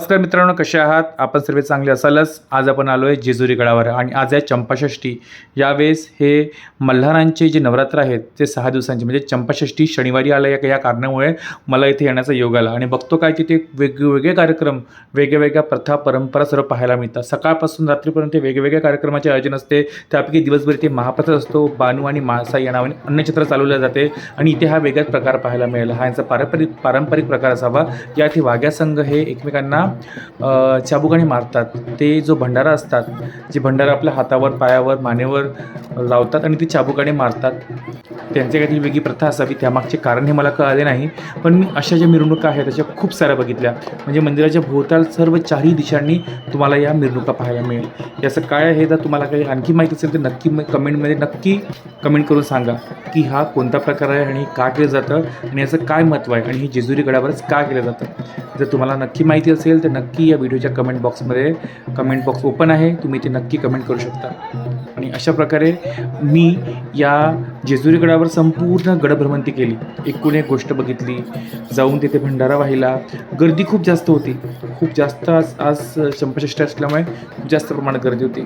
नमस्कार मित्रांनो कसे आहात? आपण सर्व चांगले असालच. आज आपण आलो आहे जेजुरी गडावर आणि आज आहे चंपाषष्ठी यावेळेस हे मल्हारांचे जे नवरात्र आहेत ते सहा दिवसांचे म्हणजे चंपाषष्ठी शनिवारी आलं या या कारणामुळे मला इथे येण्याचा योग आला. आणि बघतो काय तिथे वेगवेगळे कार्यक्रम वेगवेगळ्या प्रथा परंपरा सर्व पाहायला मिळतात. सकाळपासून रात्रीपर्यंत वेगवेगळ्या कार्यक्रमाचे आयोजन असते. त्यापैकी दिवसभर इथे महाप्रसाद असतो बानू आणि मासा या नावाने अन्नछत्र चालवलं जाते. आणि इथे हा वेगळाच प्रकार पाहायला मिळेल. हा यांचा पारंपरिक पारंपरिक प्रकार असावा. या इथे वाघ्या संघ हे एकमेकांना अ, चाबुकाने मारतात. ते जो भंडारा असतात जे भंडारा आपल्या हातावर पायावर मानेवर लावतात आणि ते चाबुकाने मारतात. त्यांच्या काहीतरी वेगळी प्रथा असावी त्यामागचे कारण हे मला कळाले नाही. पण मी अशा ज्या मिरवणुका आहेत त्याच्या खूप साऱ्या बघितल्या. म्हणजे मंदिराच्या भोवताल सर्व चारही दिशांनी तुम्हाला या मिरवणुका पाहायला मिळेल. याचं काय आहे जर तुम्हाला काही आणखी माहिती असेल तर नक्की कमेंटमध्ये नक्की कमेंट करून सांगा की हा कोणता प्रकार आहे आणि का केलं जातं आणि याचं काय महत्त्व आहे आणि हे जेजुरी गडावरच का केलं जातं. जर तुम्हाला नक्की माहिती असेल तर नक्की या व्हिडिओच्या कमेंट बॉक्समध्ये कमेंट बॉक्स ओपन आहे. तुम्ही ते नक्की कमेंट करू शकता. आणि अशा प्रकारे मी या जेजुरी गडावर संपूर्ण गडभ्रमंती केली. एकूण एक गोष्ट बघितली. जाऊन तिथे भंडारा वाहिला गर्दी खूप जास्त होती. खूप जास्त आज आज चंपाषष्ठी असल्यामुळे खूप जास्त प्रमाणात गर्दी होती.